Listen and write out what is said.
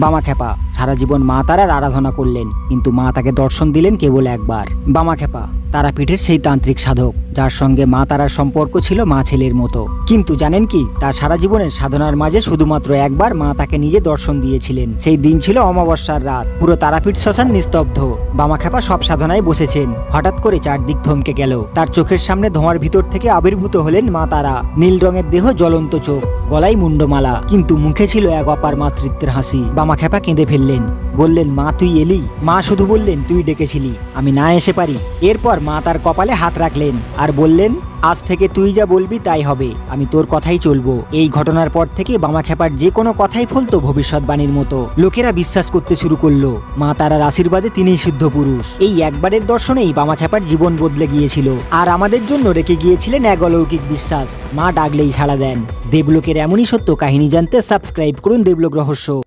বামা খেপা। সারা জীবন মা তারার আরাধনা করলেন, কিন্তু মা তাকে দর্শন দিলেন কেবল একবার। বামা খেপা। তারাপীঠের সেই তান্ত্রিক সাধক, যার সঙ্গে মা তারার সম্পর্ক ছিল মা ছেলের মতো। কিন্তু জানেন কি, তার সারা জীবনের সাধনার মাঝে শুধুমাত্র একবার মা তাকে নিজে দর্শন দিয়েছিলেন। সেই দিন ছিল অমাবস্যার রাত। পুরো তারাপীঠ শ্মশান নিস্তব্ধ। বামা খেপা সব সাধনায় বসেছেন। হঠাৎ করে চারদিক থমকে গেল। তার চোখের সামনে ধোঁয়ার ভিতর থেকে আবির্ভূত হলেন মা তারা। নীল রঙের দেহ জ্বলন্ত চোখ, গলায় মুন্ডমালা কিন্তু মুখে ছিল এক অপার মাতৃত্বের হাসি। বামা খেপা কেঁদে ফেললেন। বললেন, মা, তুই এলি? মা শুধু বললেন, তুই ডেকেছিলি, আমি না এসে পারি। এরপর মা তার কপালে হাত রাখলেন আর বললেন, আজ থেকে তুই যা বলবি তাই হবে। আমি তোর কথাই চলবো। এই ঘটনার পর থেকে বামা খেপার যে কোনো কথাই ফলতো ভবিষ্যৎবাণীর মতো। লোকেরা বিশ্বাস করতে শুরু করল। মা তারার আশীর্বাদে তিনিই সিদ্ধ পুরুষ। এই একবারের দর্শনেই বামা খেপার জীবন বদলে গিয়েছিল। আর আমাদের জন্য রেখে গিয়েছিলেন এক অলৌকিক বিশ্বাস। মা ডাকলেই সাড়া দেন। দেবলোকের এমনই সত্য কাহিনী জানতে সাবস্ক্রাইব করুন দেবলোক রহস্য।